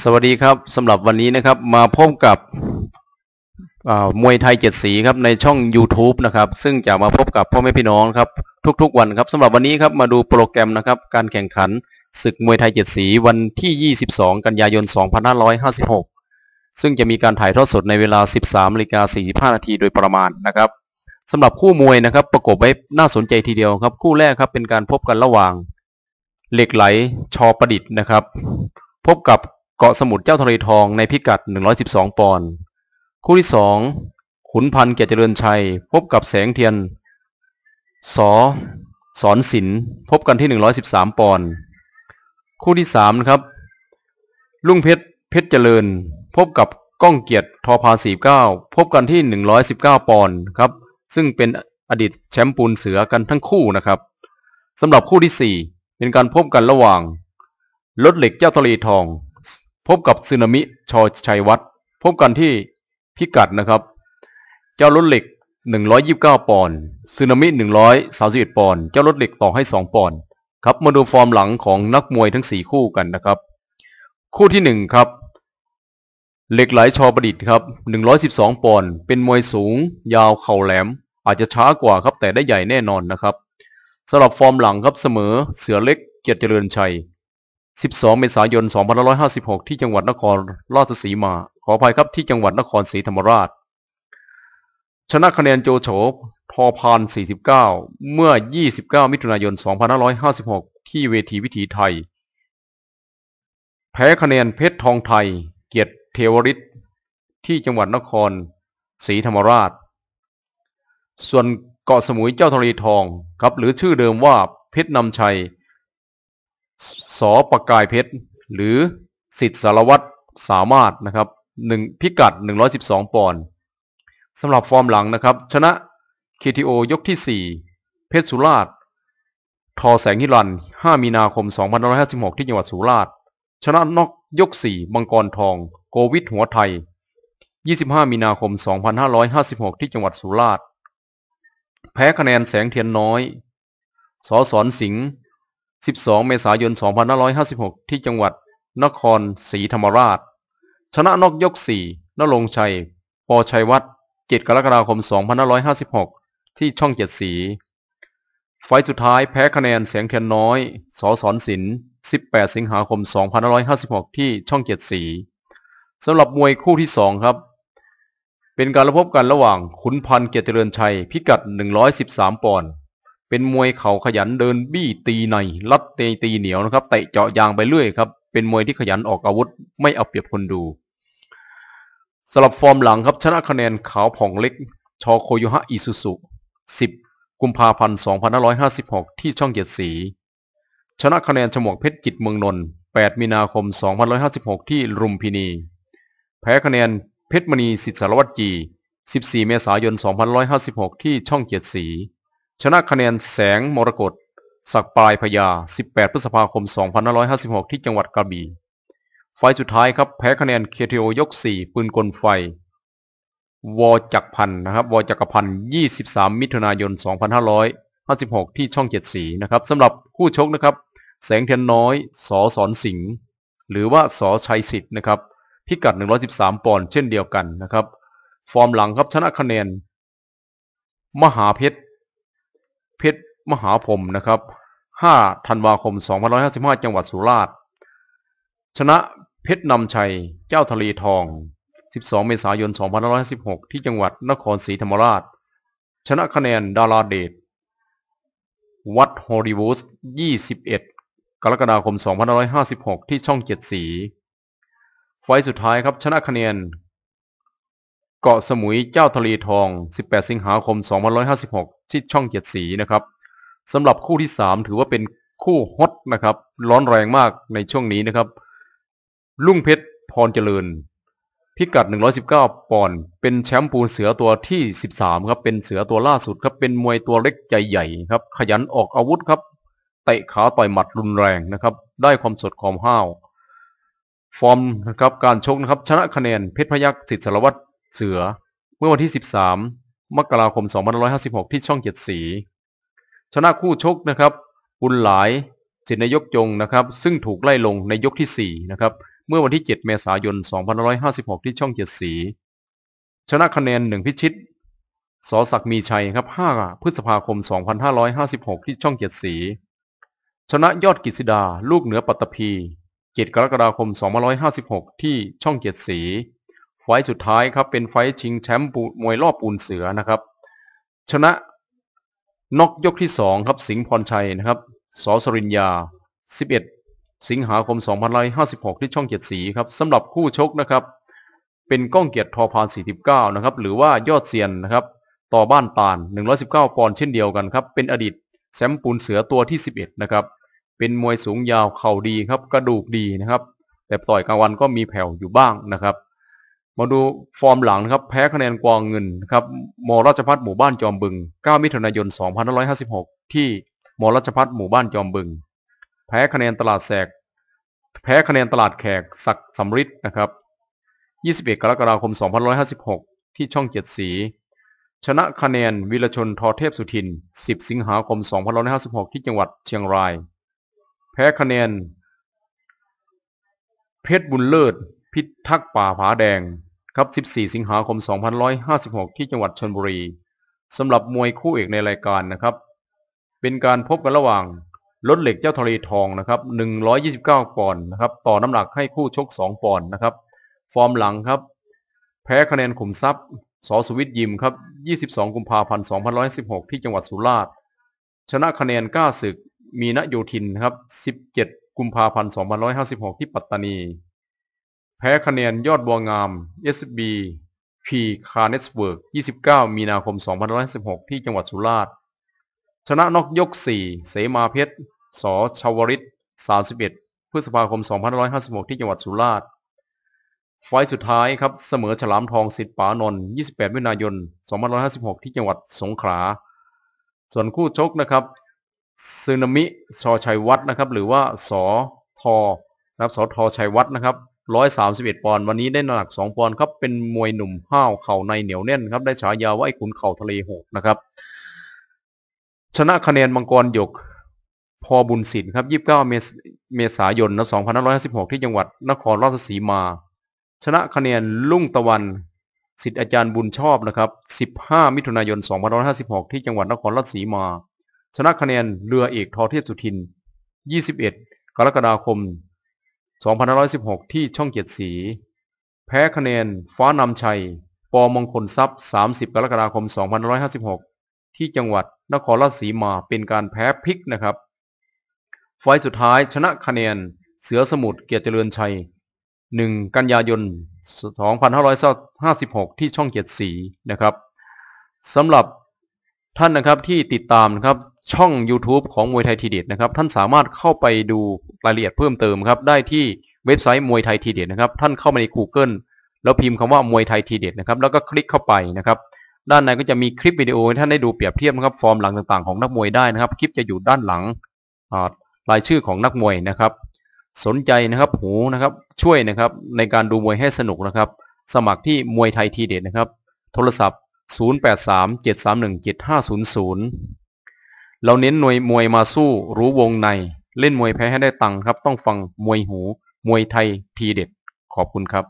สวัสดีครับสำหรับวันนี้นะครับมาพบกับมวยไทยเจ็ดสีครับในช่อง YouTube นะครับซึ่งจะมาพบกับพ่อแม่พี่น้องครับทุกๆวันครับสำหรับวันนี้ครับมาดูโปรแกรมนะครับการแข่งขันศึกมวยไทยเจ็ดสีวันที่ 22 กันยายน 2556 ซึ่งจะมีการถ่ายทอดสดในเวลา 13นาฬิกา45นาทีโดยประมาณนะครับสำหรับคู่มวยนะครับประกบไว้น่าสนใจทีเดียวครับคู่แรกครับเป็นการพบกันระหว่าง เหล็กไหลชอประดิษฐ์นะครับ พบกับ เกาะสมุทรเจ้าทะเลทองในพิกัด 112 ปอนด์ คู่ที่ 2 ขุนพันธ์เกียรติเจริญชัย พบกับแสงเทียน สอสอนศิลป์พบกันที่ 113 ปอนด์ คู่ที่3นะครับ ลุงเพชร เพชรเจริญ พบกับก้องเกียรติทอพา49 พบกันที่ 119 ปอนด์ครับ ซึ่งเป็นอดีตแชมป์ปูนเสือกันทั้งคู่นะครับสำหรับคู่ที่ 4 เป็นการพบกันระหว่าง รถเหล็กเจ้าทะเลทอง พบกับซึนามิชอชัยวัฒน์พบกันที่พิกัดนะครับ เจ้ารถเหล็ก 129 ปอนด์ซึนามิ 131 ปอนด์เจ้ารถเหล็กต่อให้ 2 ปอนด์ครับมาดูฟอร์มหลังของนักมวยทั้ง 4 คู่กันนะครับ คู่ที่ 1 ครับ เหล็กไหลชอประดิษฐ์ครับ 112 ปอนด์เป็นมวยสูง ยาวเข่าแหลม อาจจะช้ากว่าครับแต่ได้ใหญ่แน่นอนนะครับสำหรับฟอร์มหลังครับเสมอเสือเล็กเกียรติเจริญชัย 12 เมษายน 2556 ที่จังหวัดนครราชสีมา ขออภัยครับที่จังหวัดนครศรีธรรมราช ชนะคะแนนโจโฉพอพาน 49 เมื่อ 29 มิถุนายน 2556 ที่เวทีวิถีไทย แพ้คะแนนเพชรทองไทย เกียรติเทวริศที่จังหวัดนครศรีธรรมราช ส่วนเกาะสมุยเจ้าทะเลทองครับหรือชื่อเดิมว่าเพชรนำชัย สอประกายเพชร หรือสิทธิสารวัตรสามารถนะครับหนึ่งพิกัด 112 ปอนด์สำหรับฟอร์มหลังนะครับ ชนะ KTO ยกที่ 4 เพชรสุราษฎร์ทอแสงฮิรัน 5 มีนาคม 2556 ที่จังหวัดสุราษฎร์ชนะนอกยก 4 มังกรทอง โกวิทหัวไทย 25 มีนาคม 2556 ที่จังหวัดสุราษฎร์แพ้คะแนนแสงเทียนน้อย สอสอนสิงห์ 12 เมษายน 2556 ที่จังหวัดนครศรีธรรมราช ชนะนอกยก 4นรงชัย ปอชัยวัฒน์7กรกฎาคม 2556 ที่ช่องเจ็ดสี ไฟสุดท้ายแพ้คะแนนแสงเทียนน้อย สอสอนสิน18 สิงหาคม 2556 ที่ช่องเจ็ดสีสำหรับมวยคู่ที่ 2 ครับ เป็นการระพบกันระหว่างขุนพันธ์เกียรติเจริญชัย พิกัด 113 ปอนด์ เป็นมวยเข่าขยันเดินบี้ตีในลัดเตะตีเหนียวนะครับเตะเจาะยางไปเรื่อยครับเป็นมวยที่ขยันออกอาวุธ ไม่เอาเปรียบคนดูสำหรับฟอร์มหลังครับชนะคะแนนขาวผ่องเล็ก ชอโคโยฮะอิซุสุ10 กุมภาพันธ์ 2556 ที่ช่องเกียรติสีชนะคะแนนฉมวกเพชรจิตเมืองนนท์ 8 มีนาคม 2556 ที่รุมพินี แพ้คะแนนเพชรมณีสิทธิสารวัตรจี 14 เมษายน 2556 ที่ช่องเกียรติสี ชนะคะแนนแสงมรกตสักปลายพญา18 พฤษภาคม 2556 ที่จังหวัดกระบี่ ไฟสุดท้ายครับ แพ้คะแนนเคทีโอยก 4 ปืนกลไฟ วอจักพันนะครับ วอจักพัน23 มิถุนายน 2556 ที่ช่องเจ็ดสีนะครับสำหรับคู่ชกนะครับ แสงเทียนน้อยสอสอนสิงห์หรือว่าสอชัยสิทธิ์นะครับ พิกัด 113 ปอนด์เช่นเดียวกันนะครับ ฟอร์มหลังครับชนะคะแนน มหาเพชร เพชรมหาพรมนะครับ 5 ธันวาคม 2555 จังหวัดสุราษฎร์ชนะเพชรนำชัย เจ้าทะเลทอง 12 เมษายน 2556 ที่จังหวัดนครศรีธรรมราช ชนะคะแนนดาราเดชวัดฮอลลีวูด21 กรกฎาคม 2556 ที่ช่องเจ็ดสี ไฟสุดท้ายครับชนะคะแนน เกาะสมุยเจ้าทะเลทอง 18 สิงหาคม 2556 ที่ช่องเจ็ดสีนะครับสำหรับคู่ที่ 3 ถือว่าเป็นคู่ฮอตนะครับ ร้อนแรงมากในช่วงนี้นะครับ ลุ่งเพชรพรเจริญ พิกัด 119 ปอนด์เป็นแชมป์ปูนเสือตัวที่ 13 ครับ เป็นเสือตัวล่าสุดครับ เป็นมวยตัวเล็กใจใหญ่ครับ ขยันออกอาวุธครับ เตะขาต่อยหมัดรุนแรงนะครับ ได้ความสดความห้าว ฟอร์มนะครับ การชกนะครับ ชนะคะแนนเพชรพยักสิทธิสารวัตร เสือ เมื่อวันที่ 13 มกราคม 2556 ที่ช่องเจ็ดสี ชนะคู่ชกนะครับบุญหลายสิทธินายกจงนะครับซึ่งถูกไล่ลงในยกที่ 4 นะครับ เมื่อวันที่ 7 เมษายน 2556 ที่ช่องเจ็ดสี ชนะคะแนนหนึ่งพิชิตสอศักมีชัยครับ 5 พฤษภาคม 2556 ที่ช่องเจ็ดสี ชนะยอดกิษดา ลูกเหนือปัตตภี7กรกฎาคม 2556 ที่ช่องเจ็ดสี ไฟสุดท้ายครับเป็นไฟชิงแชมป์มวยรอบปูนเสือนะครับ ชนะน็อกยกที่ 2 ครับ สิงห์พรชัยนะครับสอสริญญา 11 สิงหาคม2556 ที่ช่องเจ็ดสีครับสำหรับคู่ชกนะครับ เป็นก้องเกียรติทอพาน 49 นะครับ หรือว่ายอดเซียนนะครับ ต่อบ้านตาล119 ปอนด์เช่นเดียวกันครับ เป็นอดีตแชมป์ปูนเสือตัวที่ 11 นะครับ เป็นมวยสูงยาวเข่าดีครับ กระดูกดีนะครับ แต่ต่อยกลางวันก็มีแผ่วอยู่บ้างนะครับ มาดูฟอร์มหลังนะครับ แพ้คะแนนกวางเงินนะครับมราชพัฒหมู่บ้านจอมบึง 9 มิถุนายน 2556 ที่มรัชพัฒหมู่บ้านจอมบึง แพ้คะแนนตลาดแสก แพ้คะแนนตลาดแขกศักสำริดนะครับ 21 กรกฎาคม 2556 ที่ช่องเจ็ดสี ชนะคะแนนวิรชนทอเทพสุทิน 10 สิงหาคม 2556 ที่จังหวัดเชียงราย แพ้คะแนน เพชรบุญเลิศ พิทักษ์ป่าผาแดงครับ 14 สิงหาคม 2556 ที่จังหวัดชลบุรีสำหรับมวยคู่เอกในรายการนะครับ เป็นการพบกันระหว่างรถเหล็กเจ้าทะเลทองนะครับ 129 ปอนด์นะครับ ต่อน้ำหนักให้คู่ชก 2 ปอนด์นะครับ ฟอร์มหลังครับ แพ้คะแนนขุมทรัพย์สอสวิตยิมครับ 22 กุมภาพันธ์ 2516 ที่จังหวัดสุราษฎร์ชนะคะแนนก้าศึกมีนโยธินครับ 17 กุมภาพันธ์ 2556 ที่ปัตตานี แพ้คะแนนยอดบัวงาม SB P คาร์เนสเบิร์ก29 มีนาคม 2516 ที่จังหวัดสุราษฎร์ชนะนอกยก 4 เสมาเพชรสชาวริต31 พฤษภาคม 2556 ที่จังหวัดสุราษฎร์ไฟสุดท้ายครับเสมอฉลามทองสิทธิ์ปานนท์28มิถุนายน 2556 ที่จังหวัดสงขลา ส่วนคู่ชกนะครับซึนามิชอชัยวัฒนะครับ หรือว่าสอทอนะครับสอทอชัยวัฒนะครับ 131 ปอนด์วันนี้ได้น้ำหนัก 2 ปอนด์ครับเป็นมวยหนุ่มห้าวเข่าในเหนียวแน่นครับได้ฉายาว่าไอ้ขุนเข่าทะเลโหดนะครับ ชนะคะแนนมังกรหยกพอบุญสินครับ 29 เมษายน2556 ที่จังหวัดนครราชสีมา ชนะคะแนนลุ่งตะวันสิทธิอาจารย์บุญชอบนะครับ 15 มิถุนายน2556 ที่จังหวัดนครราชสีมา ชนะคะแนนเรือเอกทอเทพสุทิน 21 กรกฎาคม 2516 ที่ช่องเจ็ดสี แพ้คะแนน ฟ้านำชัย ปอมงคลทรัพย์ 30 กรกฎาคม 2556 ที่จังหวัดนครราชสีมาเป็นการแพ้พลิกนะครับ ไฟสุดท้ายชนะคะแนน เสือสมุทรเกียรติเจริญชัย 1 กันยายน 2556 ที่ช่องเจ็ดสีนะครับสำหรับท่านนะครับที่ติดตามนะครับ ช่อง YouTube ของมวยไทยทีเด็ดนะครับ ท่านสามารถเข้าไปดูรายละเอียดเพิ่มเติมครับ ได้ที่เว็บไซต์มวยไทยทีเด็ดนะครับ ท่านเข้ามาใน Google แล้วพิมพ์คำว่ามวยไทยทีเด็ดนะครับ แล้วก็คลิกเข้าไปนะครับ ด้านในก็จะมีคลิปวิดีโอให้ท่านได้ดูเปรียบเทียบนะครับ ฟอร์มหลังต่างๆของนักมวยได้นะครับ คลิปจะอยู่ด้านหลังรายชื่อของนักมวยนะครับ สนใจนะครับหูนะครับช่วยนะครับในการดูมวยให้สนุกนะครับ สมัครที่มวยไทยทีเด็ดนะครับ โทรศัพท์ 0837317500 เราเน้นหน่วยมวยมาสู้ รู้วงใน เล่นมวยแพ้ให้ได้ตังค์ครับ ต้องฟังมวยหู มวยไทยทีเด็ด ขอบคุณครับ